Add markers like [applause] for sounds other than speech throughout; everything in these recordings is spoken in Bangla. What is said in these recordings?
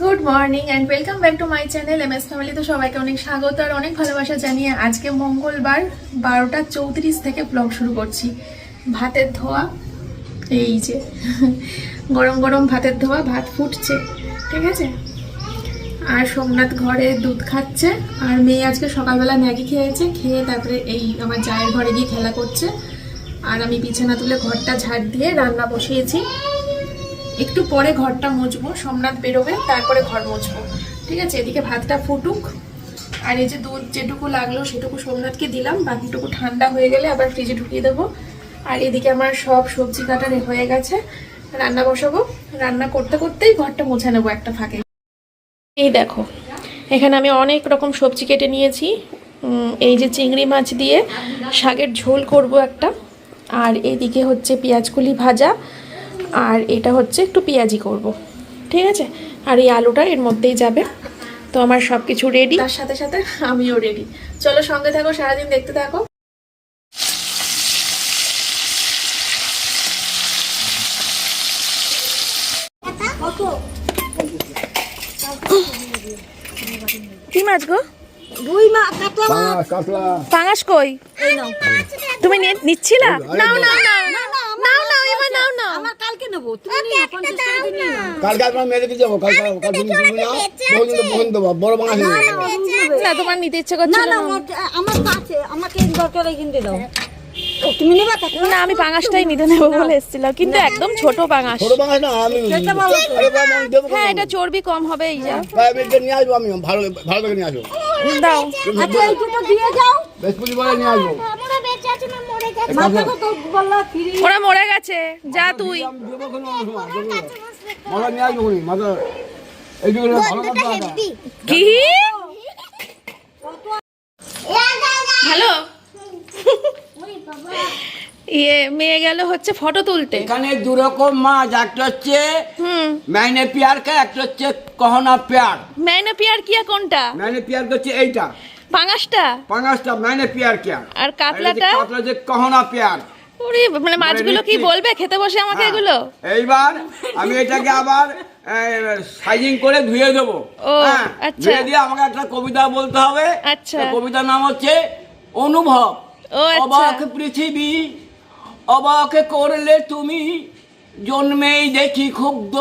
Good morning and welcome back to my channel M S ফ্যামিলিতে সবাইকে অনেক স্বাগত আর অনেক ভালোবাসা জানিয়ে আজকে মঙ্গলবার বারোটা চৌত্রিশ থেকে ব্লগ শুরু করছি। ভাতের ধোয়া, এই যে, গরম গরম ভাতের ধোয়া, ভাত ফুটছে, ঠিক আছে? আর সোমনাথ ঘরে দুধ খাচ্ছে, আর মেয়ে আজকে সকালবেলা ম্যাগি খেয়েছে, খেয়ে তারপরে এই আমার জায়ের ঘরে গিয়ে খেলা করছে। আর আমি বিছানা তুলে ঘরটা ঝাড় দিয়ে রান্না বসিয়েছি। একটু পরে ঘরটা মুছবো, সোমনাথ বেরোবে, তারপরে ঘর মুছবো। ঠিক আছে? এদিকে ভাতটা ফুটুক। আর এই যে দুধ যেটুকু লাগল, সেটুকু সোমনাথকে দিলাম। বাকিটুকু ঠান্ডা হয়ে গেলে আবার ফ্রিজে ঢুকিয়ে দেবো। আর এদিকে আমার সব সবজি কাটার হয়ে গেছে। রান্না বসাবো। রান্না করতে করতেই ঘরটা মুছে নেব একটা ফাঁকে। এই দেখো, এখানে আমি অনেক রকম সবজি কেটে নিয়েছি। এই যে চিংড়ি মাছ দিয়ে শাকের ঝোল করব একটা। আর এদিকে হচ্ছে পেঁয়াজকুলি ভাজা। আর এটা হচ্ছে একটু পেঁয়াজি করব ঠিক আছে? আর এই আলুটা এর মধ্যেই যাবে। তো আমার সব কিছু রেডি তার সাথে সাথে আমিও রেডি চলো সঙ্গে থাকো সারাদিন দেখতে থাকো। কি মাছ গো? রুই মাছ। কাতলা। পাঙাশ কই? এই তুমি নি- নিচ্ছিলা? নাও নাও নাও না, আমার কালকে নেব তুমি টাকা কালকে আপনার যাব কালকে বড় না, তোমার নিতে ইচ্ছে না না না। আমার- আমার আমাকে দরকার কিনতে দাও। তুমি নেবা না আমি পাঙাশটাই নিতে নেব বলে এসেছিলাম কিন্তু একদম ছোট পাঙাশ। ছোট না আমি হ্যাঁ এটা চর্বি কম হবে এই যা। ভাই বেশি নিয়ে আসব আমি ভালো ভালো করে নিয়ে আসব। দাও। আচ্ছা এই দুটো দিয়ে যাও। বৃহস্পতিবারে নিয়ে আসব। বললা ফিরি ওরা মরে গেছে যা তুই। কি? হ্যালো ইয়ে মেয়ে গেল হচ্ছে ফটো তুলতে। এখানে দু রকম মাছ একটা হচ্ছে হুম। ম্যানে পিয়ার কা একটা হচ্ছে কহনা পেয়ার। মাইনে পিয়ার কিয়া কোনটা? ম্যানে পিয়ার হচ্ছে এইটা। পাঙাশটা পাঙাশটা ম্যানে পিয়ার কে আর কাতলাটা? কাতলা হচ্ছে কহনা পেয়ার ওরে মানে মাছগুলো কি বলবে খেতে বসে আমাকে হ্যাঁ। এগুলো এইবার আমি এটাকে আবার সাইজিং করে ধুয়ে দেবো ও, হ্যাঁ, আচ্ছা। ধুয়ে দিয়ে আমাকে একটা কবিতা বলতে হবে আচ্ছা। কবিতার নাম হচ্ছে অনুভব ও, আচ্ছা। অবাক পৃথিবী অবাক করলে তুমি জন্মেই দেখি ক্ষুব্ধ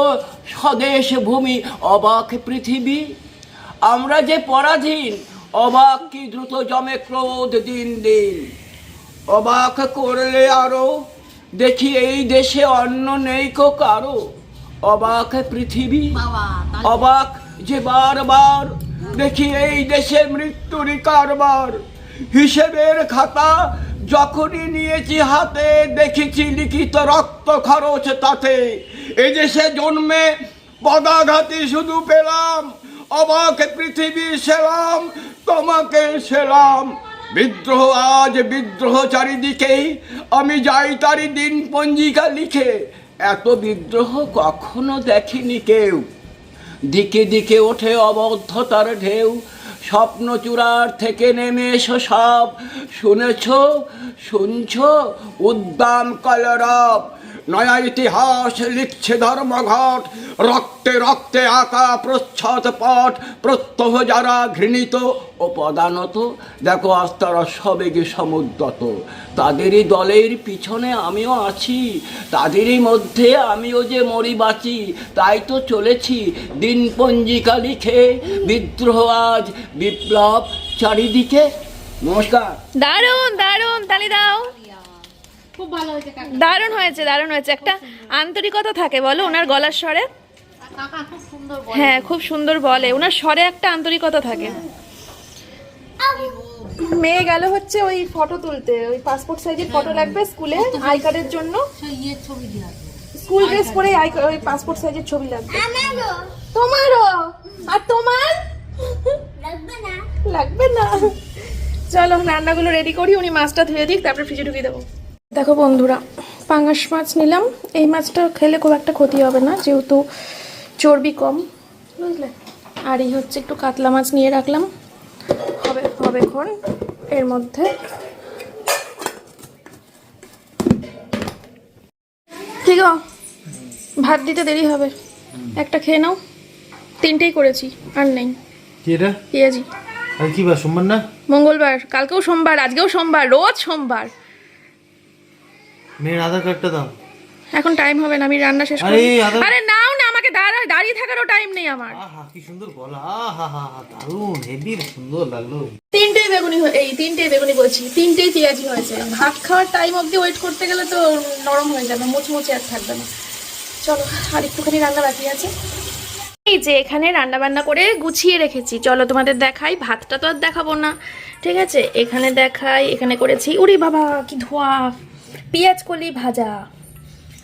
স্বদেশ ভূমি অবাক পৃথিবী আমরা যে পরাধীন অবাক কি দ্রুত জমে ক্রোধ দিন দিন। অবাক করলে আরও দেখি এই দেশে অন্য নেই কো কারও। অবাক পৃথিবী অবাক যে বারবার দেখি এই দেশে মৃত্যুরই কারবার। হিসেবের খাতা যখনই নিয়েছি হাতে দেখেছি লিখিত রক্ত খরচ তাতে। এই দেশে জন্মে পদাঘাতি শুধু পেলাম অবাক পৃথিবী সেলাম, তোমাকে সেলাম। বিদ্রোহ আজ বিদ্রোহ চারিদিকেই আমি যাই তারি দিন পঞ্জিকা লিখে। এত বিদ্রোহ কখনো দেখিনি কেউ। দিকে দিকে ওঠে অবদ্ধতার ঢেউ, স্বপ্ন চূড়ার থেকে নেমে এসো সব। শুনেছ, শুনছ, উদ্দাম কলরব। নয়া ইতিহাস লিখছে ধর্মঘট, রক্তে রক্তে আঁকা প্রচ্ছদ পট, প্রত্যহ যারা ঘৃণিত ও পদানত, দেখো আজ তারা সবেগে সমুদ্রত তাদেরই দলের পিছনে আমিও আছি, তাদেরই মধ্যে আমিও যে মরি বাঁচি তাই তো চলেছি দিন পঞ্জিকা লিখে, বিদ্রোহ আজ বিপ্লব চারিদিকে। নমস্কার। দারুণ দারুণ তালি দাও। দারুণ হয়েছে দারুণ হয়েছে। একটা আন্তরিকতা থাকে বলো ওনার গলার স্বরে? হ্যাঁ খুব সুন্দর বলে। ওনার স্বরে একটা আন্তরিকতা থাকে। মেয়ে গেল হচ্ছে ওই ফটো তুলতে ওই পাসপোর্ট সাইজের ফটো লাগবে স্কুলে আই কার্ডের জন্য। স্কুল ড্রেস পরে আই ওই পাসপোর্ট সাইজের ছবি লাগবে। তোমারও? আর তোমার? লাগবে না। চলো রান্নাগুলো রেডি করি উনি মাছটা ধুয়ে দিক তারপরে ফ্রিজে ঢুকিয়ে দেবো। দেখো বন্ধুরা পাঙাশ মাছ নিলাম। এই মাছটা খেলে খুব একটা ক্ষতি হবে না যেহেতু চর্বি কম বুঝলে? আর এই হচ্ছে একটু কাতলা মাছ নিয়ে রাখলাম। হবে হবে ক্ষণ এর মধ্যে ঠিক ভাত দিতে দেরি হবে। একটা খেয়ে নাও। তিনটেই করেছি আর নেই। পেঁয়াজি। আর কি বার সোমবার না? মঙ্গলবার কালকেও সোমবার আজকেও সোমবার রোজ সোমবার। মেয়ের আধার কার্ডটা দাও। এখন টাইম হবে না আমি রান্না শেষ করি। আরে নাও না আমাকে দাঁড়া দাঁড়িয়ে থাকারও টাইম নেই আমার। আহা কি সুন্দর গলা। আহা দারুণ হেভি সুন্দর লাগল। তিনটেই বেগুনি হয়ে- এই তিনটেই বেগুনি বলছি তিনটেই পেঁয়াজি হয়েছে। ভাত খাওয়ার টাইম অবধি ওয়েট করতে গেলে তো নরম হয়ে যাবে মুচমুচে আর থাকবে না। চলো আর একটুখানি রান্না বাকি আছে। এই যে এখানে রান্না বান্না করে গুছিয়ে রেখেছি। চলো তোমাদের দেখাই। ভাতটা তো আর দেখাবো না ঠিক আছে? এখানে দেখাই এখানে করেছি। উরি বাবা কি ধোয়া। পেঁয়াজ কলি ভাজা।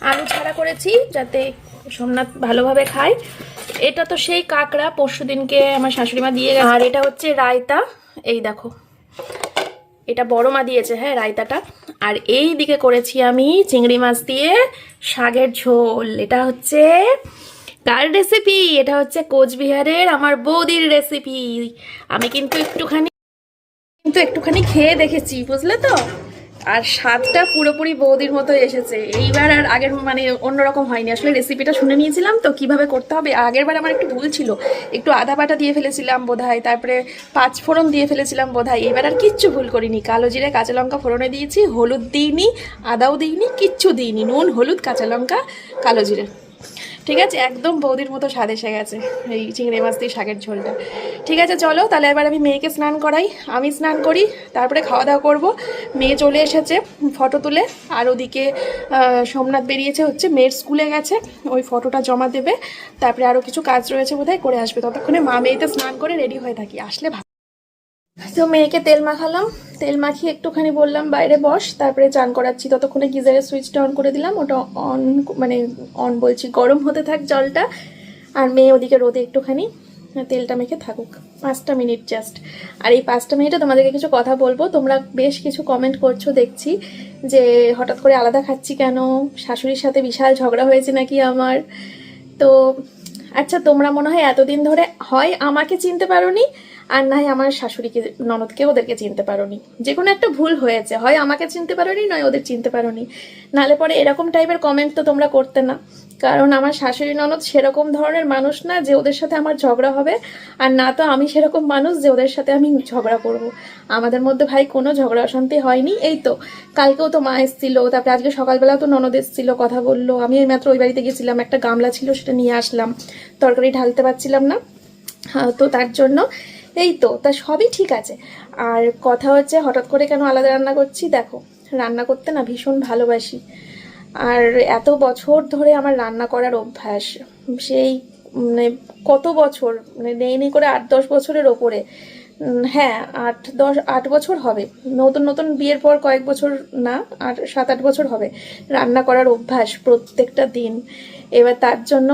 আলু ছাড়া করেছি যাতে সোমনাথ ভালোভাবে খায়। এটা তো সেই কাঁকড়া, পরশু দিনকে আমার শাশুড়ি মা দিয়ে গেছে। আর এটা হচ্ছে রায়তা। এই দেখো। এটা বড় মা দিয়েছে হ্যাঁ রায়তাটা। আর এই দিকে করেছি আমি চিংড়ি মাছ দিয়ে শাকের ঝোল। এটা হচ্ছে কার রেসিপি এটা হচ্ছে কোচবিহারের আমার বৌদির রেসিপি আমি কিন্তু একটুখানি কিন্তু একটুখানি খেয়ে দেখেছি, বুঝলে তো? আর স্বাদটা পুরোপুরি বৌদির মতো এসেছে। এইবার আর আগের মানে অন্যরকম হয়নি। আসলে রেসিপিটা শুনে নিয়েছিলাম তো কীভাবে করতে হবে। আগেরবার আমার একটু ভুল ছিল। একটু আদা বাটা দিয়ে ফেলেছিলাম বোধ হয় তারপরে পাঁচ ফোড়ন দিয়ে ফেলেছিলাম বোধ হয় এবার আর কিচ্ছু ভুল করিনি। কালো জিরে, কাঁচা লঙ্কা ফোড়নে দিয়েছি, হলুদ দিইনি, আদাও দিইনি, কিচ্ছু দিইনি। নুন, হলুদ, কাঁচা লঙ্কা, কালো জিরে। ঠিক আছে? একদম বৌদির মতো স্বাদ এসে গেছে, এই চিংড়ি মাছ দিয়ে শাকের ঝোলটা। ঠিক আছে, চলো, তাহলে এবার আমি মেয়েকে স্নান করাই। আমি স্নান করি, তারপরে খাওয়া দাওয়া করব। মেয়ে চলে এসেছে ফটো তুলে, আর ওদিকে সোমনাথ বেরিয়েছে হচ্ছে, মেয়ের স্কুলে গেছে, ওই ফটোটা জমা দেবে। তারপরে আরও কিছু কাজ রয়েছে বোধহয়, করে আসবে। ততক্ষণে মা মেয়েতে স্নান করে রেডি হয়ে থাকি। আসলে তো মেয়েকে তেল মাখালাম। তেল মাখিয়ে একটুখানি বললাম, বাইরে বস। তারপরে চান করাচ্ছি। ততক্ষণে গিজারের সুইচটা অন করে দিলাম। ওটা অন মানে অন বলছি, গরম হতে থাক জলটা। আর মেয়ে ওদিকে রোদে একটুখানি তেলটা মেখে থাকুক। পাঁচটা মিনিট জাস্ট। আর এই পাঁচটা মিনিটে তোমাদেরকে কিছু কথা বলব। তোমরা বেশ কিছু কমেন্ট করছ, দেখছি যে হঠাৎ করে আলাদা খাচ্ছি কেন? শাশুড়ির সাথে বিশাল ঝগড়া হয়েছে নাকি আমার? তো আচ্ছা তোমরা মনে হয় এতদিন ধরে হয়? আমাকে চিনতে পারোনি? আর না হয় আমার শাশুড়িকে ননদকে ওদেরকে চিনতে পারোনি। যে কোনো একটা ভুল হয়েছে হয় আমাকে চিনতে পারোনি নয় ওদের চিনতে পারোনি। নাহলে পরে এরকম টাইপের কমেন্ট তো তোমরা করতে না। কারণ আমার শাশুড়ি ননদ সেরকম ধরনের মানুষ না যে ওদের সাথে আমার ঝগড়া হবে। আর না তো আমি সেরকম মানুষ যে ওদের সাথে আমি ঝগড়া করব। আমাদের মধ্যে ভাই কোনো ঝগড়া অশান্তি হয়নি এই তো। কালকেও তো মা এসেছিল তারপরে আজকে সকালবেলা তো ননদ এসেছিল কথা বলল। আমি এই মাত্র ওই বাড়িতে গেছিলাম একটা গামলা ছিল সেটা নিয়ে আসলাম। তরকারি ঢালতে পারছিলাম না। হ্যাঁ, তো তার জন্য এই তো, তা সবই ঠিক আছে। আর কথা হচ্ছে হঠাৎ করে কেন আলাদা রান্না করছি? দেখো, রান্না করতে না ভীষণ ভালোবাসি। আর এত বছর ধরে আমার রান্না করার অভ্যাস, সেই মানে কত বছর মানে নেই নেই করে আট দশ বছরের ওপরে। হ্যাঁ আট দশ, আট বছর হবে। নতুন নতুন বিয়ের পর কয়েক বছর না, আর সাত আট বছর হবে। রান্না করার অভ্যাস প্রত্যেকটা দিন। এবার তার জন্য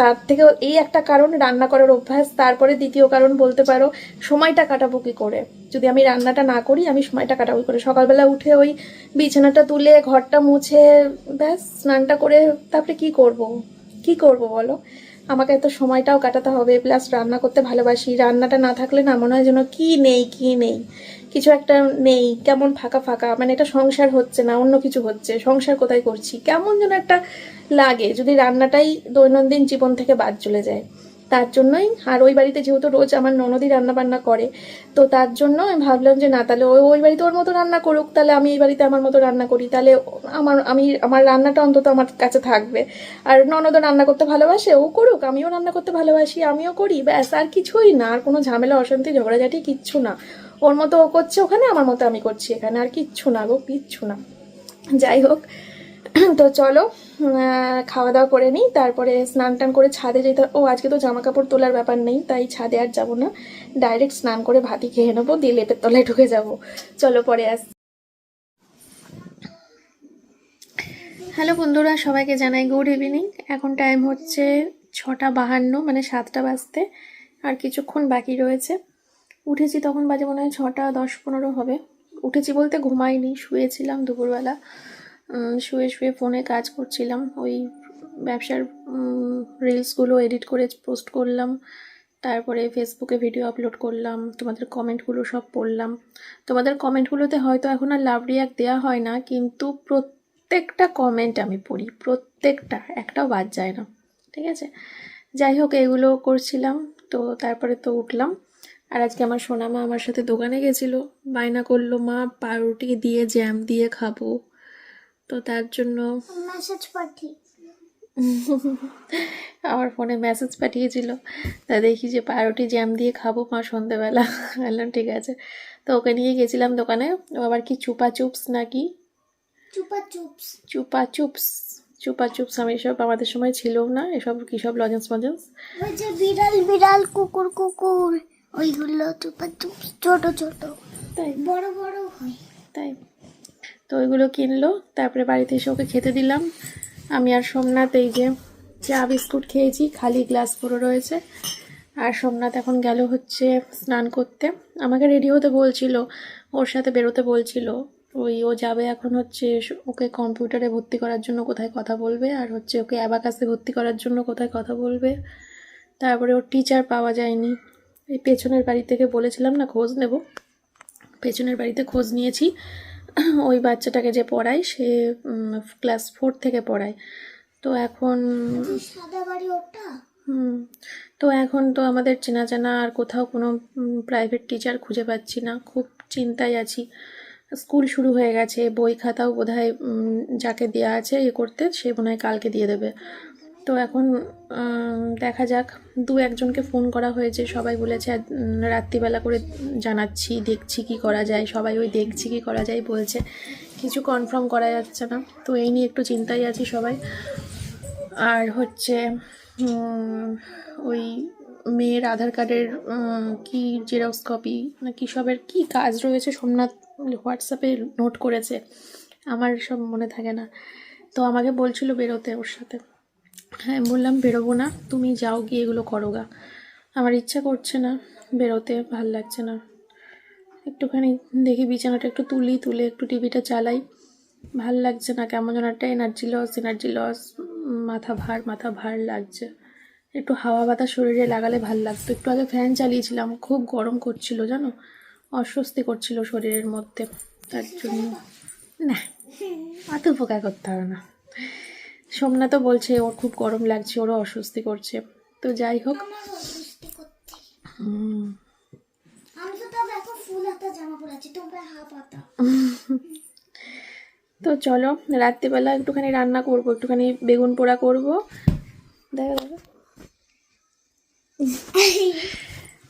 তার থেকে এই একটা কারণ, রান্না করার অভ্যাস, তারপরে দ্বিতীয় কারণ বলতে পারো, সময়টা কাটাবো কি করে? যদি আমি রান্নাটা না করি, আমি সময়টা কাটাবো করে? সকালবেলা উঠে ওই বিছানাটা তুলে, ঘরটা মুছে, ব্যাস স্নানটা করে তারপরে কি করব? কি করব বলো? আমাকে তো সময়টাও কাটাতে হবে, প্লাস রান্না করতে ভালোবাসি। রান্নাটা না থাকলে না মনে হয় যেন কি নেই কি নেই? কিছু একটা নেই, কেমন ফাঁকা ফাঁকা মানে এটা সংসার হচ্ছে না, অন্য কিছু হচ্ছে। সংসার কোথায় করছি? কেমন যেন একটা লাগে। যদি রান্নাটাই দৈনন্দিন জীবন থেকে বাদ চলে যায়। তার জন্যই, আর ওই বাড়িতে যেহেতু রোজ আমার ননদই রান্না বান্না করে, তো তার জন্য আমি ভাবলাম যে, না, তাহলে ওই ওই বাড়িতে ওর মতো রান্না করুক, তাহলে আমি এই বাড়িতে আমার মতো রান্না করি। তাহলে আমার, আমি, আমার রান্নাটা অন্তত আমার কাছে থাকবে। আর ননদও রান্না করতে ভালোবাসে, ও করুক, আমিও রান্না করতে ভালোবাসি, আমিও করি, ব্যাস, আর কিছুই না, আর কোনো ঝামেলা, অশান্তি, ঝগড়াঝাটি কিচ্ছু না। ওর মতো ও করছে ওখানে, আমার মতো আমি করছি এখানে, আর কিচ্ছু না গো, কিচ্ছু না। যাই হোক, তো চলো খাওয়া দাওয়া করে নিই, তারপরে স্নান টান করে ছাদে যেতে ও, আজকে তো জামা কাপড় তোলার ব্যাপার নেই, তাই ছাদে আর যাব না। ডাইরেক্ট স্নান করে ভাতই খেয়ে নেব, দিয়ে লেপের তলায় ঢুকে যাব। চলো পরে আস হ্যালো বন্ধুরা, সবাইকে জানাই গুড ইভিনিং এখন টাইম হচ্ছে ছটা বাহান্ন মানে সাতটা বাজতে, আর কিছুক্ষণ বাকি রয়েছে। উঠেছি তখন বাজে মনে হয় ছটা দশ পনেরো হবে। উঠেছি বলতে ঘুমাইনি, শুয়েছিলাম দুপুরবেলা। শুয়ে শুয়ে ফোনে কাজ করছিলাম। ওই ব্যবসার রিলসগুলো এডিট করে পোস্ট করলাম। তারপরে ফেসবুকে ভিডিও আপলোড করলাম। তোমাদের কমেন্টগুলো সব পড়লাম। তোমাদের কমেন্টগুলোতে হয়তো এখন আর লাভ রিয়াক্ট দেওয়া হয় না, কিন্তু প্রত্যেকটা কমেন্ট আমি পড়ি। প্রত্যেকটা, একটাও বাদ যায় না। ঠিক আছে? যাই হোক, এগুলো করছিলাম। তো তারপরে তো উঠলাম। আর আজকে আমার সোনামা আমার সাথে দোকানে গেছিল। বায়না করল, মা, পাউরুটি দিয়ে জ্যাম দিয়ে খাব। তো তার জন্য মেসেজ পাঠি [laughs] আমার ফোনে মেসেজ পাঠিয়েছিল। তা দেখি যে পাউরুটি জ্যাম দিয়ে খাব মা সন্ধেবেলা। [laughs] বললাম ঠিক আছে। তো ওকে নিয়ে গেছিলাম দোকানে। ও আবার কি চুপা চুপস নাকি? চুপা চুপস। চুপা চুপস। চুপা চুপস আমি এসব আমাদের সময় ছিলও না। এসব কী সব লজেন্স মজেন্স? ওই যে বিড়াল বিড়াল কুকুর কুকুর। ওইগুলো চুপা চুপস ছোট ছোট। তাই। বড় বড় হয়। তাই। তো ওইগুলো কিনলো, তারপরে বাড়িতে এসে ওকে খেতে দিলাম। আমি আর সোমনাথ এই যে চা বিস্কুট খেয়েছি, খালি গ্লাস পুরো রয়েছে। আর সোমনাথ এখন গেল হচ্ছে স্নান করতে। আমাকে রেডি হতে বলছিল, ওর সাথে বেরোতে বলছিল। ওই ও যাবে এখন হচ্ছে ওকে কম্পিউটারে ভর্তি করার জন্য কোথায় কথা বলবে, আর হচ্ছে ওকে অ্যাবাকাসে ভর্তি করার জন্য কোথায় কথা বলবে। তারপরে ওর টিচার পাওয়া যায়নি। এই পেছনের বাড়ি থেকে বলেছিলাম না, খোঁজ নেব। পেছনের বাড়িতে খোঁজ নিয়েছি। ওই বাচ্চাটাকে যে পড়ায় সে ক্লাস ফোর থেকে পড়ায়। তো এখন তো এখন তো আমাদের চেনা জানা আর কোথাও কোনো প্রাইভেট টিচার খুঁজে পাচ্ছি না। খুব চিন্তায় আছি। স্কুল শুরু হয়ে গেছে বই খাতাও বোধহয় যাকে দেওয়া আছে ইয়ে করতে সে মনে হয় কালকে দিয়ে দেবে। তো এখন দেখা যাক। দু একজনকে ফোন করা হয়েছে, সবাই বলেছে রাত্রিবেলা করে জানাচ্ছি, দেখছি কি করা যায়। সবাই ওই দেখছি কি করা যায় বলছে। কিছু কনফার্ম করা যাচ্ছে না। তো এই নিয়ে একটু চিন্তায় আছি সবাই। আর হচ্ছে ওই মেয়ের আধার কার্ডের কি জেরক্স কপি না কি সবের কি কাজ রয়েছে সোমনাথ হোয়াটসঅ্যাপে নোট করেছে। আমার সব মনে থাকে না। তো আমাকে বলছিল বেরোতে ওর সাথে। হ্যাঁ বললাম বেরোবো না। তুমি যাও গিয়ে এগুলো করো গা। আমার ইচ্ছা করছে না বেরোতে, ভালো লাগছে না। একটুখানি দেখি বিছানাটা একটু তুলি, তুলে একটু টিভিটা চালাই। ভালো লাগছে না, কেমন যেন একটা এনার্জি লস এনার্জি লস মাথা ভার মাথা ভার লাগছে। একটু হাওয়া বাতাস শরীরে লাগালে ভালো লাগতো। একটু আগে ফ্যান চালিয়েছিলাম, খুব গরম করছিল, জানো? অস্বস্তি করছিল শরীরের মধ্যে। তার জন্য, না, অত উপকার করতে হবে না। সোমনাথও বলছে ওর খুব গরম লাগছে ওরও অস্বস্তি করছে। তো যাই হোক। তো তো চলো রাত্রিবেলা একটুখানি রান্না করব একটুখানি বেগুন পোড়া করব। দেখো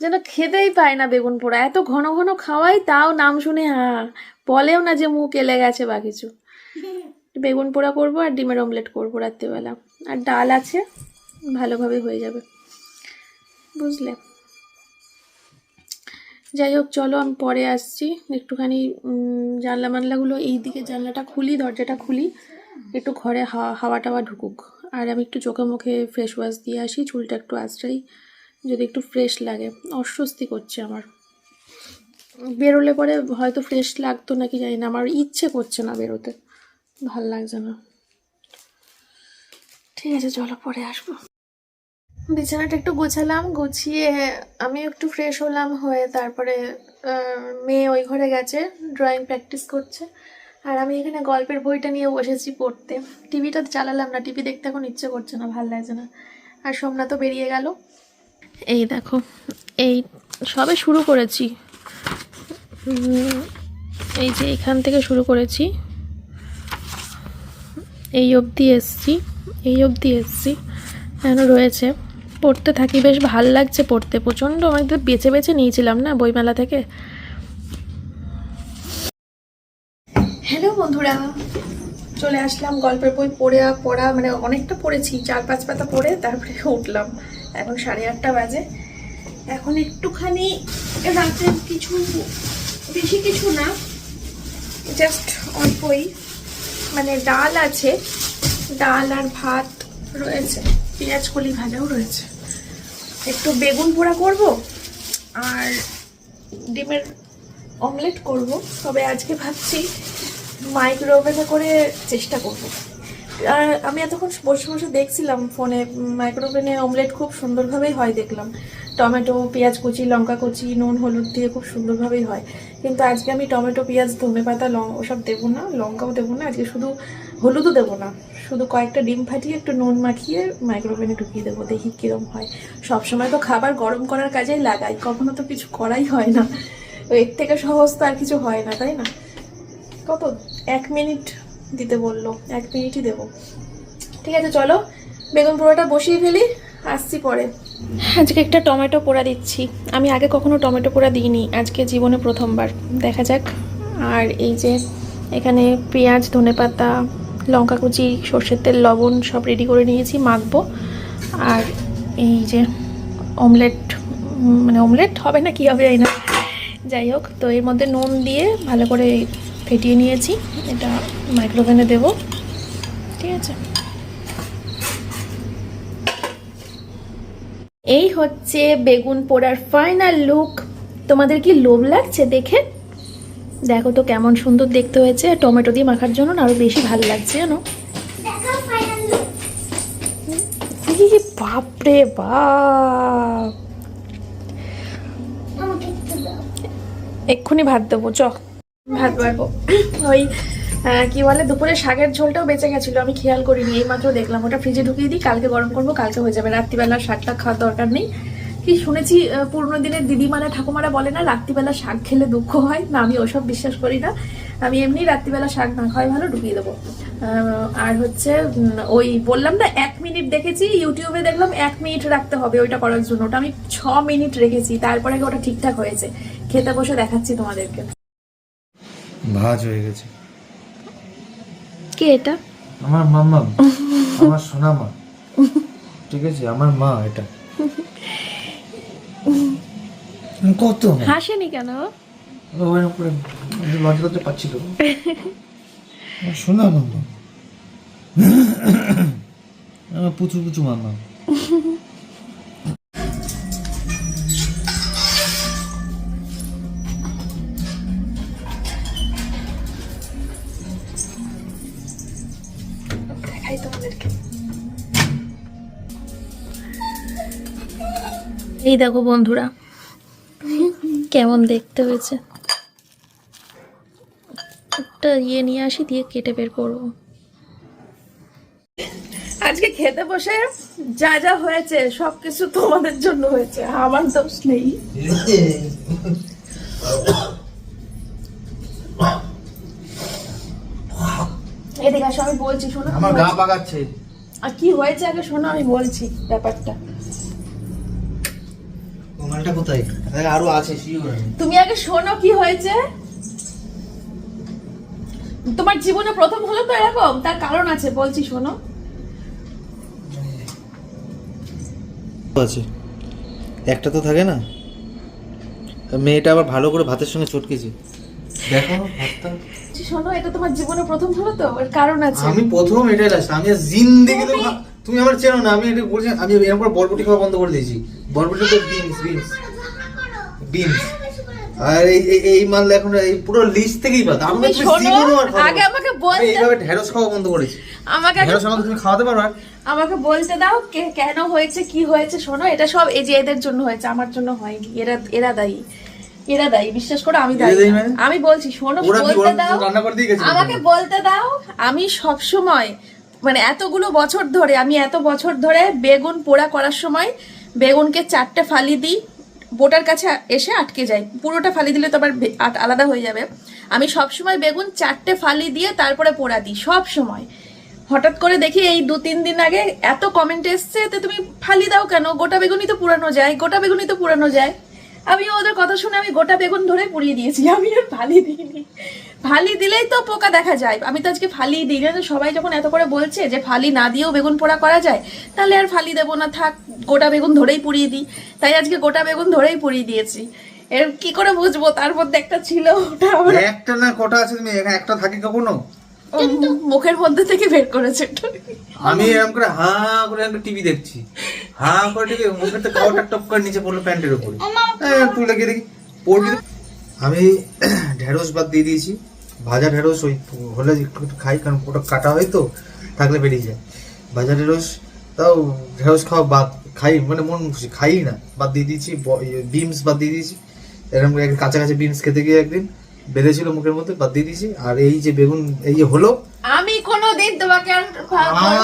যেন খেতেই পায় না বেগুন পোড়া এত ঘন ঘন খাওয়াই তাও নাম শুনে হ্যাঁ বলেও না যে মুখ এলে গেছে বা কিছু। [laughs] বেগুন পোড়া করব আর ডিমের অমলেট করব রাত্রিবেলা। আর ডাল আছে, ভালোভাবে হয়ে যাবে। বুঝলে? যাই হোক, চলো, আমি পরে আসছি। একটুখানি জানলা মানলাগুলো এই দিকে জানলাটা খুলি, দরজাটা খুলি। একটু ঘরে হাওয়া হাওয়া টাওয়া ঢুকুক। আর আমি একটু চোখে মুখে ফ্রেশ ওয়াশ দিয়ে আসি, চুলটা একটু আশ্রাই যদি একটু ফ্রেশ লাগে। অস্বস্তি করছে আমার। বেরোলে পরে হয়তো ফ্রেশ লাগতো নাকি জানি না, আমার ইচ্ছে করছে না বেরোতে। ভালো লাগছে না। ঠিক আছে, চলো পরে আসব। বিছানাটা একটু গোছালাম, গুছিয়ে আমি একটু ফ্রেশ হলাম হয়ে তারপরে মেয়ে ওই ঘরে গেছে ড্রয়িং প্র্যাকটিস করছে। আর আমি এখানে গল্পের বইটা নিয়ে বসেছি পড়তে। টিভিটা চালালাম না, টিভি দেখতে এখন ইচ্ছে করছে না, ভালো লাগছে না। আর সোমনাথও বেরিয়ে গেল। এই দেখো, এই সবে শুরু করেছি। এই যে এখান থেকে শুরু করেছি। এই অবধি এসছি, এই অবধি এসছি। এখনও রয়েছে? পড়তে থাকি, বেশ ভালো লাগছে পড়তে। প্রচণ্ড আমাদের বেছে বেছে নিয়েছিলাম না বইমেলা থেকে? হ্যালো বন্ধুরা, চলে আসলাম গল্পের বই পড়ে, পড়া মানে অনেকটা পড়েছি, চার পাঁচ পাতা পড়ে তারপরে উঠলাম। এখন সাড়ে আটটা বাজে। এখন একটুখানি রাতে কিছু, বেশি কিছু না জাস্ট অল্পই। মানে ডাল আছে, ডাল আর ভাত রয়েছে, পেঁয়াজ কলি ভাজাও রয়েছে। একটু বেগুন পোড়া করব আর ডিমের অমলেট করব, তবে আজকে ভাবছি মাইক্রোওভেনে করে চেষ্টা করব। আর আমি এতক্ষণ বসে বসে দেখছিলাম ফোনে মাইক্রো ওভেনে অমলেট খুব সুন্দরভাবেই হয় দেখলাম। টমেটো, পেঁয়াজ কুচি, লঙ্কা কুচি, নুন, হলুদ দিয়ে খুব সুন্দরভাবেই হয়। কিন্তু আজকে আমি টমেটো, পেঁয়াজ, ধনে পাতা, লং, ওসব দেবো না, লঙ্কাও দেবো না, আজকে শুধু হলুদও দেবো না। শুধু কয়েকটা ডিম ফাটিয়ে একটু নুন মাখিয়ে মাইক্রোওভেনে ঢুকিয়ে দেবো, দেখি কিরম হয়। সব সময় তো খাবার গরম করার কাজেই লাগাই, কখনো তো কিছু করাই হয় না। এর থেকে সহজ তো আর কিছু হয় না, তাই না? কত? এক মিনিট দিতে বলল। এক মিনিটই দেবো। ঠিক আছে, চলো। বেগুন পোড়াটা বসিয়ে ফেলি, আসছি পরে। আজকে একটা টমেটো পোড়া দিচ্ছি। আমি আগে কখনো টমেটো পোড়া দিইনি, আজকে জীবনে প্রথমবার। দেখা যাক। আর এই যে এখানে পেঁয়াজ, ধনেপাতা, লঙ্কা কুচি, সর্ষের তেল, লবণ সব রেডি করে নিয়েছি, মাখবো। আর এই যে অমলেট মানে অমলেট হবে না, কি হবে এই না। যাই হোক, তো এর মধ্যে নুন দিয়ে ভালো করে ফেটিয়ে নিয়েছি। এটা মাইক্রোওভেনে দেবো। ঠিক আছে? এই হচ্ছে বেগুন পোড়ার ফাইনাল লুক তোমাদের কি লোভ লাগছে দেখে? দেখো তো কেমন সুন্দর দেখতে হয়েছে। টমেটো দিয়ে মাখার জন্য না আরও বেশি ভালো লাগছে জানো? বাপরে বাপ! এক্ষুনি ভাত দেবো চ ভাত ওই কি বলে, দুপুরে শাকের ঝোলটাও বেঁচে গেছিল, আমি খেয়াল করিনি এই মাত্র দেখলাম। ওটা ফ্রিজে ঢুকিয়ে দিই, কালকে গরম করব, কালকে হয়ে যাবে। রাত্রিবেলা শাকটা খাওয়ার দরকার নেই। কি শুনেছি পুরনো দিনের দিদিমারা ঠাকুমারা বলে না, রাত্রিবেলা শাক খেলে দুঃখ হয়। না, আমি ওসব বিশ্বাস করি না। আমি এমনি রাত্রিবেলা শাক না খাওয়াই ভালো, ঢুকিয়ে দেবো। আর হচ্ছে ওই বললাম না, এক মিনিট দেখেছি, ইউটিউবে দেখলাম, এক মিনিট রাখতে হবে ওইটা করার জন্য। ওটা আমি ছ মিনিট রেখেছি, তারপরে ওটা ঠিকঠাক হয়েছে। খেতে বসে দেখাচ্ছি তোমাদেরকে। ভাজ হয়ে গেছে। কে এটা? আমার মাম্মা। আমার সোনা মা ঠিক আছে আমার মা এটা। কত? হাসেনি কেন? ও এরকম করে লজ্জা পাচ্ছিল আমার সোনা মাম্মা আমার পুচু পুচু মাম্মা। দেখাই তোমাদেরকে এই দেখো বন্ধুরা কেমন দেখতে হয়েছে। একটা ইয়ে নিয়ে আসি দিয়ে কেটে বের করব। আজকে খেতে বসে যা যা হয়েছে সবকিছু তোমাদের জন্য হয়েছে আমার দোষ নেই। [laughs] এদিকে আসো আমি বলছি শোনো। আমার গা। পাকাচ্ছে। আর কি হয়েছে আগে শোনো আমি বলছি ব্যাপারটা। কোথায়? আরও আছে শিওর তুমি আগে শোনো কি হয়েছে। তোমার জীবনে প্রথম হলো তো এরকম তার কারণ আছে বলছি শোনো। আছে। একটা তো থাকে না। মেয়েটা আবার ভালো করে ভাতের সঙ্গে চটকেছে। দেখো ভাতটা বলছি, শোনো এটা তোমার জীবনে প্রথম হলো তো এর কারণ আছে। আমি প্রথম এটাই লাস্ট আমি জিন্দেগি তো তুমি আমার চেনো না আমি এটা বলছি আমি এরকম করে বরবটি খাওয়া বন্ধ করে দিয়েছি। বরবটি তো বিনস বিনস। বিনস। আর এই এই- মাল এখন এই পুরো লিস্ট থেকেই বাদ আমি তুমি জীবনও আর আগে আমাকে বলতে- এইভাবে ঢেঁড়স খাওয়া বন্ধ করেছি। আমাকে ঢেঁড়স আমাকে তুমি খাওয়াতে পারো আর। আমাকে বলতে দাও কে কেন হয়েছে কি হয়েছে শোনো এটা সব এই যে এদের জন্য হয়েছে আমার জন্য হয়নি এরা এরা দায়ী। এরা দায়ী বিশ্বাস করো আমি দায়ী। মানে? আমি বলছি শোনো বলতে দাও আমাকে বলতে দাও আমি সব সময় মানে এতগুলো বছর ধরে আমি এত বছর ধরে বেগুন পোড়া করার সময় বেগুনকে চারটে ফালি দিই বোটার কাছে এসে আটকে যায় পুরোটা ফালি দিলে তো আবার আলাদা হয়ে যাবে। আমি সব সময় বেগুন চারটে ফালি দিয়ে তারপরে পোড়া দিই সব সময় হঠাৎ করে দেখি এই দু তিন দিন আগে এত কমেন্ট এসছে তো তুমি ফালি দাও কেন? গোটা বেগুনই তো পুরানো যায় গোটা বেগুনই তো পুরানো যায়। আমি ওদের কথা শুনে আমি গোটা বেগুন ধরে পুড়িয়ে দিয়েছি। আমি আর ফালি দিইনি। ফালি দিলেই তো পোকা দেখা যায়। আমি তো আজকে ফালি দিই না তো সবাই যখন এত করে বলছে যে ফালি না দিয়েও বেগুন পোড়া করা যায় তাহলে আর ফালি দেবো না। থাক গোটা বেগুন ধরেই পুড়িয়ে দিই। তাই আজকে গোটা বেগুন ধরেই পুড়িয়ে দিয়েছি। এর কি করে বুঝব? তার মধ্যে একটা ছিল ওটা আমার একটা না কটা আছে তুমি? একটা থাকে কখনো? মুখের মধ্যে থেকে বের করেছে আমি এরকম করে হা করে একটা টিভি দেখছি। হা করে টিভি মুখে তো খাওয়াটা টপ করে নিচে পড়ল প্যান্টের উপরে। তুলে দেখি। পড়বি আমি ঢেঁড়স বাদ দিয়ে দিয়েছি। ভাজা ঢেঁড়স ওই হলে একটু খাই, কারণ ওটা কাটা হয় তো, থাকলে বেরিয়ে যায়। ভাজা ঢেঁড়স, তাও ঢেঁড়স খাওয়া বাদ, খাই মানে মন খুশি, খাই না। বাদ দিয়ে দিয়েছি বিমস বাদ দিয়ে দিয়েছি। এরকম কাঁচা বিমস খেতে গিয়ে একদিন বেঁধেছিল মুখের মধ্যে, বাদ দিয়ে দিয়েছি। আর এই যে বেগুন, এই যে হলো কোনোদিন তোমাকে আর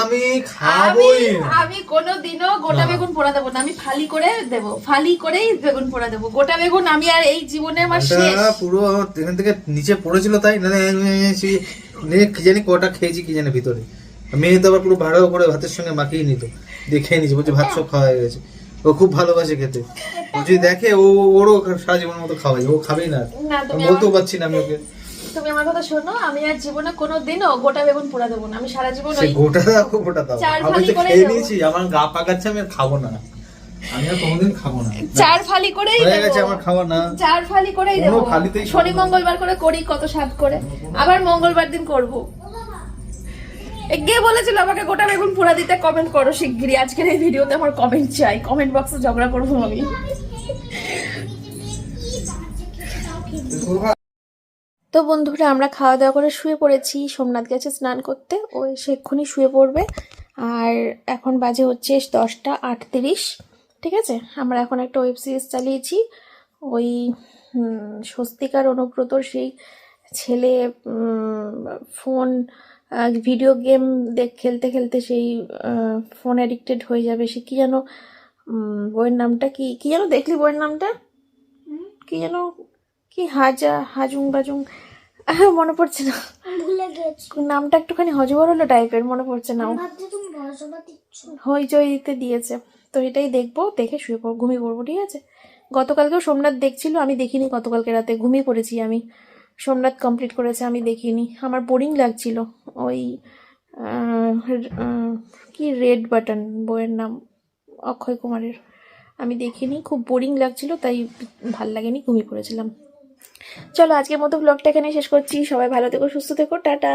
আমি খাবোই আমি কোনোদিনও গোটা বেগুন পোড়া দেবো না। আমি ফালি করে দেবো। ফালি করেই বেগুন পোড়া দেবো। গোটা বেগুন আমি আর এই জীবনে আমার শেষ। পুরো এখান থেকে নিচে পড়েছিল তাই না কি জানি কটা খেয়েছি কি জানি ভিতরে। মেয়ে তো আবার পুরো ভাড়াও করে ভাতের সঙ্গে মাখিয়ে নিত। দিয়ে খেয়ে নিয়েছে বলছে ভাত সব খাওয়া হয়ে গেছে। ও খুব ভালোবাসে খেতে। ও যদি দেখে ও ওরও সারা জীবনের মতো খাওয়াই ও খাবেই না বলতেও পারছি না আমি ওকে। তুমি আমার কথা শোনো আমি আর জীবনে কোনোদিনও গোটা বেগুন পোড়া দেবো না। আমি সারা জীবন ওই গোটা দাও গোটা দাও। চার ফালি করে খেয়ে নিয়েছি আমার গা পাকাচ্ছে আমি খাব না। আমি আর কোনোদিন খাব না। চার ফালি করেই হয়ে গেছে আমার খাওয়া না। চার ফালি করেই দেবো। শনি মঙ্গলবার করে করি কত স্বাদ করে। আবার মঙ্গলবার দিন করব। কে বলেছিল আমাকে গোটা বেগুন পোড়া দিতে? কমেন্ট করো শিগগিরই। আজকের এই ভিডিওতে আমার কমেন্ট চাই। কমেন্ট বক্সে ঝগড়া করব আমি। তো বন্ধুরা আমরা খাওয়া দাওয়া করে শুয়ে পড়েছি। সোমনাথ গেছে স্নান করতে ও এসে এক্ষুনি শুয়ে পড়বে। আর এখন বাজে হচ্ছে দশটা আটত্রিশ ঠিক আছে? আমরা এখন একটা ওয়েব সিরিজ চালিয়েছি। ওই স্বস্তিকার অনুব্রতর সেই ছেলে ফোন ভিডিও গেম দেখ খেলতে খেলতে সেই ফোন অ্যাডিক্টেড হয়ে যাবে। সে কী যেন বইয়ের নামটা কি কী যেন দেখলি বইয়ের নামটা? কী যেন কি হাজা হাজুং বাজুং মনে পড়ছে না। ভুলে গেছি। নামটা একটুখানি হজবর হলো টাইপের মনে পড়ছে না। ভাবছি তুমি হইচই দিতে দিয়েছে। তো এটাই দেখব দেখে শুয়ে পড় ঘুমিয়ে পড়ব ঠিক আছে? গতকালকেও সোমনাথ দেখছিল আমি দেখিনি গতকালকে রাতে ঘুমিয়ে পড়েছি আমি। সোমনাথ কমপ্লিট করেছে আমি দেখিনি। আমার বোরিং লাগছিল। ওই কি রেড বাটন বইয়ের নাম অক্ষয় কুমারের। আমি দেখিনি খুব বোরিং লাগছিল তাই ভালো লাগেনি ঘুমিয়ে পড়েছিলাম। চলো আজকের মতো ব্লগটা এখানে শেষ করছি। সবাই ভালো থেকো সুস্থ থেকো টাটা।